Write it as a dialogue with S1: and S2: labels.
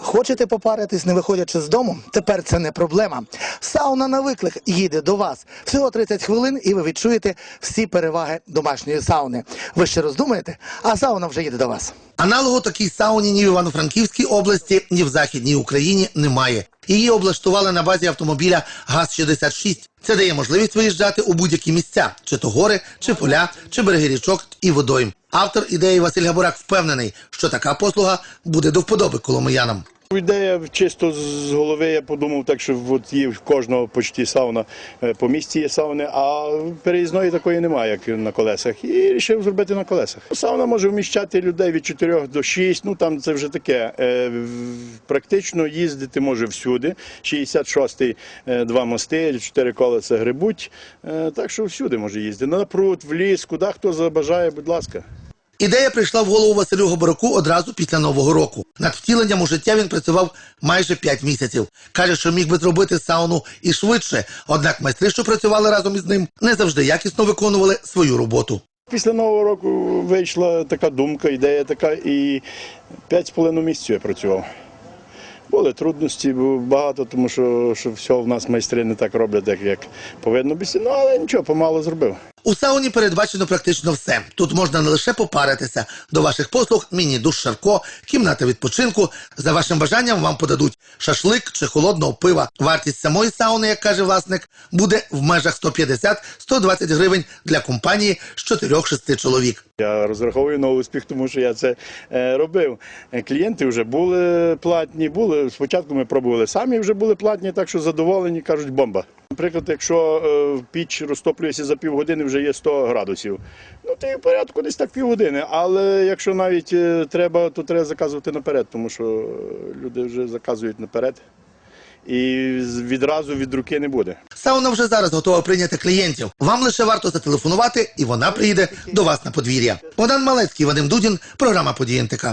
S1: Хочете попаритись, не виходячи з дому? Тепер це не проблема. Сауна на виклик їде до вас. Всього 30 хвилин, і ви відчуєте всі переваги домашньої сауни. Ви ще роздумаєте? А сауна вже їде до вас.
S2: Аналогу такій сауні ні в Івано-Франківській області, ні в Західній Україні немає. Її облаштували на базі автомобіля ГАЗ-66. Це дає можливість виїжджати у будь-які місця, чи то гори, чи поля, чи береги річок і водойм. Автор ідеї Василь Габурак впевнений, що така послуга буде до вподоби коломиянам.
S3: Ідея чисто з голови, я подумав, так що от є в кожного почті сауна е, по місті є сауни, а переїзної такої немає, як на колесах. І вирішив зробити на колесах. Сауна може вміщати людей від 4 до 6, ну там це вже таке. Е, Практично їздити може всюди. 66-й е, два мости, 4 колеса грибуть. Так що всюди може їздити. На пруд, в ліс, куди хто забажає, будь ласка.
S2: Ідея прийшла в голову Василю Габораку одразу після нового року. Над втіленням у життя він працював майже 5 місяців. Каже, що міг би зробити сауну і швидше. Однак майстри, що працювали разом із ним, не завжди якісно виконували свою роботу.
S3: Після нового року вийшла така думка, ідея така, і п'ять з половиною місяців я працював. Були трудності було багато, тому що, що все в нас майстри не так роблять, як, як повинно бути. Ну, але нічого, помало зробив.
S2: У сауні передбачено практично все. Тут можна не лише попаритися. До ваших послуг міні-душ Шарко, кімната відпочинку. За вашим бажанням вам подадуть шашлик чи холодного пива. Вартість самої сауни, як каже власник, буде в межах 150-120 гривень для компанії з 4-6 чоловік.
S3: Я розраховую на успіх, тому що я це е, робив. Е, Клієнти вже були платні, були. Спочатку ми пробували самі, вже були платні, так що задоволені, кажуть, бомба. Наприклад, якщо е, піч розтоплюється за півгодини, вже є 100 градусів. Ну, і в порядку десь так півгодини. Але якщо навіть е, треба, то треба заказувати наперед, тому що е, люди вже заказують наперед. І відразу від руки не буде.
S2: Сауна вже зараз готова прийняти клієнтів. Вам лише варто зателефонувати, і вона приїде до вас на подвір'я. Богдан Малецький, Вадим Дудін, програма «Події НТК».